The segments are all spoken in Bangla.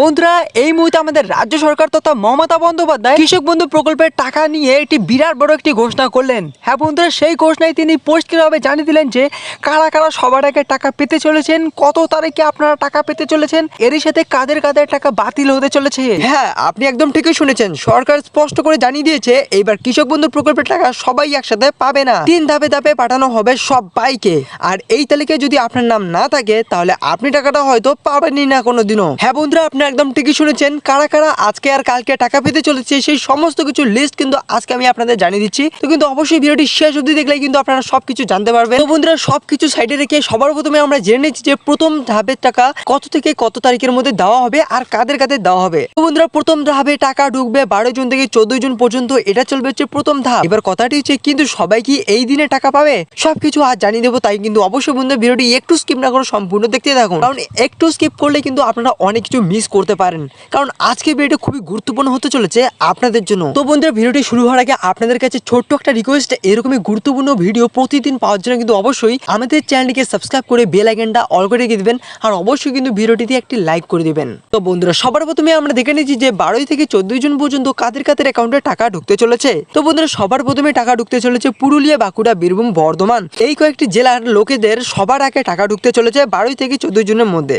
বন্ধুরা, এই মুহূর্তে আমাদের রাজ্য সরকার তথা মমতা বন্দ্যোপাধ্যায় কৃষক বন্ধু প্রকল্পের টাকা নিয়ে একটি বিরাট বড় একটি ঘোষণা করলেন। হ্যাঁ বন্ধুরা, সেই ঘোষণায় তিনি পরিষ্কারভাবে জানিয়ে দিলেন যে, কারা কারা সবার আগে টাকা পেতে চলেছেন, কত তারিখে আপনারা টাকা পেতে চলেছেন, এরই সাথে কাদের কাদের টাকা বাতিল হতে চলেছে? হ্যাঁ আপনি একদম ঠিকই শুনেছেন। সরকার স্পষ্ট করে জানিয়ে দিয়েছে, এইবার কৃষক বন্ধু প্রকল্পের টাকা সবাই একসাথে পাবে না। তিন ধাপে ধাপে পাঠানো হবে সব বাইকে আর এই তালিকায় যদি আপনার নাম না থাকে, তাহলে আপনি টাকাটা হয়তো পাবেনই না কোনোদিনও। হ্যাঁ বন্ধুরা আপনি একদম ঠিকই শুনেছেন, কারা কারা আজকে আর কালকে টাকা পেতে চলেছে, সেই সমস্ত কিছু লিস্ট কিন্তু আজকে আমি আপনাদের জানিয়ে দিচ্ছি। তো কিন্তু অবশ্যই ভিডিওটি শেষ অবধি দেখলে কিন্তু আপনারা সবকিছু জানতে পারবেন। তো বন্ধুরা, সবকিছু সাইডে রেখে সবার প্রথমে আমরা জেনে নিচ্ছি যে প্রথম ধাপের টাকা কত থেকে কত তারিখের মধ্যে দেওয়া হবে আর কাদের কাদের দেওয়া হবে। তো বন্ধুরা, প্রথম ধাপে টাকা ঢুকবে বারো জুন থেকে চোদ্দ জুন পর্যন্ত, এটা চলবে হচ্ছে প্রথম ধাপ। এবার কথাটি হচ্ছে, কিন্তু সবাই কি এই দিনে টাকা পাবে? সবকিছু আজ জানিয়ে দেবো, তাই কিন্তু অবশ্যই বন্ধু ভিডিওটি একটু স্কিপ না করে সম্পূর্ণ দেখতে থাকুন। কারণ একটু স্কিপ করলে কিন্তু আপনারা অনেক কিছু মিস করতে পারেন। কারণ আজকে ভিডিওটা খুবই গুরুত্বপূর্ণ হতে চলেছে আপনাদের জন্য। তো বন্ধুরা, ভিডিওটি শুরু হওয়ার আগে আপনাদের কাছে ছোট্ট একটা রিকোয়েস্ট এরকমই গুরুত্বপূর্ণ ভিডিও প্রতিদিন পাওয়ার জন্য কিন্তু অবশ্যই আমাদের চ্যানেলটিকে সাবস্ক্রাইব করে বেল আইকনটা অল করে রেখে দিবেন আর অবশ্যই কিন্তু ভিডিওটিতে একটি লাইক করে দিবেন। তো বন্ধুরা, সবার প্রথমে আমরা দেখে নিচ্ছি যে বারোই থেকে চোদ্দই জুন পর্যন্ত কাদের কাদের অ্যাকাউন্টে টাকা ঢুকতে চলেছে। তো বন্ধুরা, সবার প্রথমে টাকা ঢুকতে চলেছে পুরুলিয়া, বাঁকুড়া, বীরভূম, বর্ধমান। এই কয়েকটি জেলার লোকেদের সবার আগে টাকা ঢুকতে চলেছে বারোই থেকে চোদ্দই জুনের মধ্যে।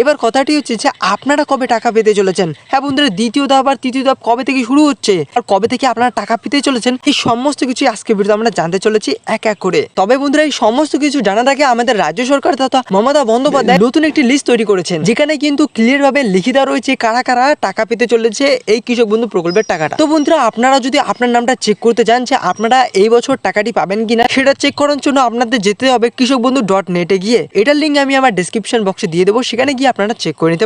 এবার কথাটি হচ্ছে যে আপনারা কবে টাকা পেতে চলেছেন? হ্যাঁ বন্ধুরা, দ্বিতীয় ধাপ আর তৃতীয় ধাপ কবে থেকে শুরু হচ্ছে? আর কবে থেকে আপনারা টাকা পেতে চলেছেন? এই সমস্ত কিছু আজকে ভিডিও আমরা জানতে চলেছি এক এক করে। তবে বন্ধুরা, এই সমস্ত কিছু জানার আগে আমাদের রাজ্য সরকার তথা মমতা বন্দ্যোপাধ্যায় নতুন একটি লিস্ট তৈরি করেছেন, যেখানে কিন্তু ক্লিয়ার ভাবে লিখিত রয়েছে কারা কারা টাকা পেতে চলেছে এই কৃষক বন্ধু প্রকল্পের টাকাটা। তো বন্ধুরা, আপনারা যদি আপনার নামটা চেক করতে চান যে আপনারা এই বছর টাকাটি পাবেন কিনা, সেটা চেক করার জন্য আপনাদের যেতে হবে কৃষক বন্ধু ডট নেটে গিয়ে। এটার লিঙ্ক আমি আমার ডিসক্রিপশন বক্সে দিয়ে দেবো, সেখানে গিয়ে আপনারা চেক করে নিতে